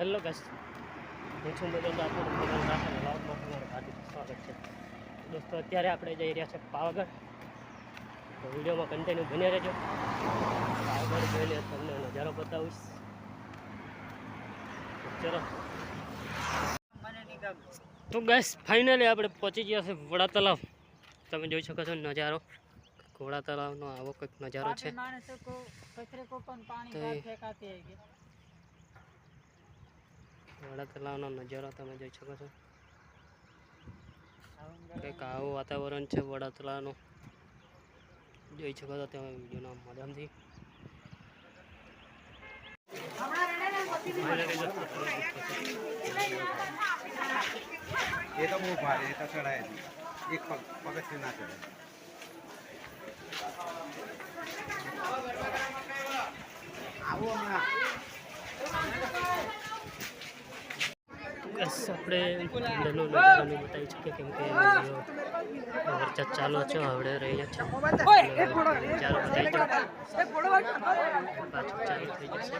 Hello guys હું છું મજાનો આપણું મજાનો રાખે લાવમાં તમારું હાર્દિક સ્વાગત છે. દોસ્તો અત્યારે આપણે જઈ રહ્યા છે પાવાગઢ. તો વિડીયોમાં કન્ટિન્યુ બન્યા રહેજો. પાવાગઢ જોઈને તમને નજારો બતાવીશ. ચલો. તો ગાઈસ ફાઇનલી આપણે પહોંચી ગયા છે વડા તલાવ તમે જોઈ શકો છો નજારો. ઘોડા તળાવનો આવો કંઈક નજારો છે. વડા તલાવનો નજારો તમે જોઈ શકો છો. કંઈક આવું વાતાવરણ છે વડા તલાવનું. જોઈ શકો છો તમે વિડીયોના માધ્યમથી. એ તો બહુ ભારે, એ તો ચડાય એક પગ, પગથિયું ના ચડાય આવો હમણાં. બસ આપણે અંદરનો નજારો નહીં બતાવી શકીએ કેમ કે વરસાદ ચાલુ છે હવે રહી છે. બતાવી પાછું ચાલુ થઈ જશે.